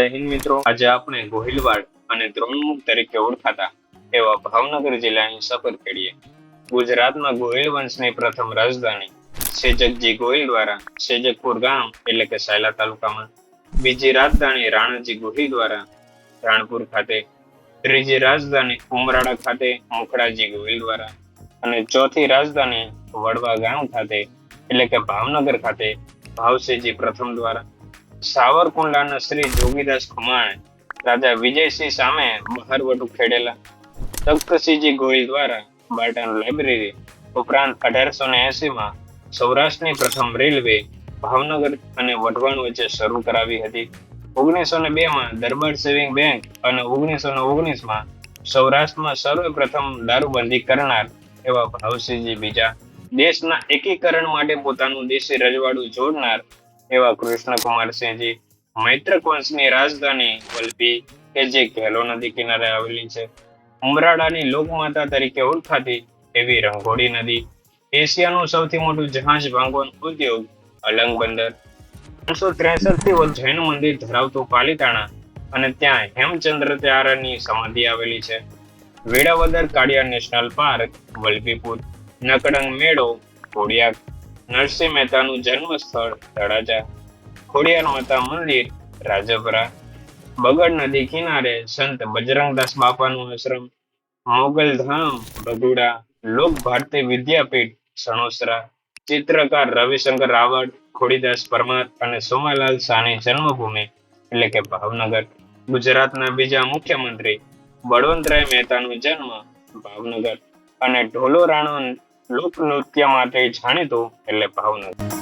હિન્દ મિત્રો. આજે આપણે ગોહિલવાડ અને દ્રોણમુખ તરીકે ઓળખાતા એવા ભાવનગર જિલ્લાની સફર કરીએ. ગુજરાતમાં ગોહિલ વંશની પ્રથમ રાજધાની સેજકજી ગોહિલ દ્વારા સેજકપુર ગામ એટલે કે સાયલા તાલુકામાં. બીજી રાજધાની રાણાજી ગોહિલ દ્વારા રાણપુર ખાતે. ત્રીજી રાજધાની ઉમરાળા ખાતે મુખડાજી ગોહિલ દ્વારા. અને ચોથી રાજધાની વડવા ગામ ખાતે એટલે કે ભાવનગર ખાતે ભાવસેજી પ્રથમ દ્વારા. સાવરકુંડલાના શ્રી જોગીદાસ ખુમાણે રાજા વિજયસિંહ સામે બહારવટુ ખેડેલા તખ્તસિંહજી ગોહિલ દ્વારા બાટાનું લાઇબ્રેરી ઉપરાંત અઢારસો ને એસીમાં સૌરાષ્ટ્રની પ્રથમ રેલવે ભાવનગર અને વઢવાણ વચ્ચે શરૂ કરાવી હતી. ઓગણીસો ને બે માં દરબાર સેવિંગ બેંક અને ઓગણીસો ને ઓગણીસમાં સૌરાષ્ટ્રમાં સર્વપ્રથમ દારૂબંધી કરનાર એવા ભાવસિંહજી બીજા. દેશના એકીકરણ માટે પોતાનું દેશી રજવાડું જોડનાર એવા કૃષ્ણકુમારસિંહજી મૈત્રક વંશની રાજધાની વલભી, કે જે ઘેલો નદી કિનારે આવેલી છે. ઉમરાળાની લોકમાતા તરીકે ઓળખાતી એવી રંગોળી નદી, એશિયાનું સૌથી મોટું જહાજ ભાંગોન ઉદ્યોગ, અલંગ બંદર. ત્રણસો ત્રેસઠ વધુ જૈન મંદિર ધરાવતું પાલિતાણા અને ત્યાં હેમચંદ્ર ત્યારાની સમાધિ આવેલી છે. વેળાવદર કાળિયા નેશનલ પાર્ક, વલભીપુર, નકડંગ મેળો ખોડિયાર નરસિંહ મહેતાનું જન્મસ્થળ, તળાજા, ખોડિયાર માતા મંદિર, રાજપરા, બગડ નદી કિનારે, સંત બજરંગદાસ બાપાનું આશ્રમ, મોગલ ધામ બગુડા લોક ભારતી વિદ્યાપીઠ, સણોસરા, ચિત્રકાર રવિશંકર રાવળ, ખોડીદાસ પરમાર અને સોમાલાલ શાહની જન્મભૂમિ, એટલે કે ભાવનગર. ગુજરાતના બીજા મુખ્યમંત્રી બળવંતરાય મહેતાનો જન્મ ભાવનગર અને ઢોલો રાણો લોકનૃત્ય માટે જાણીતું એટલે ભાવનગર.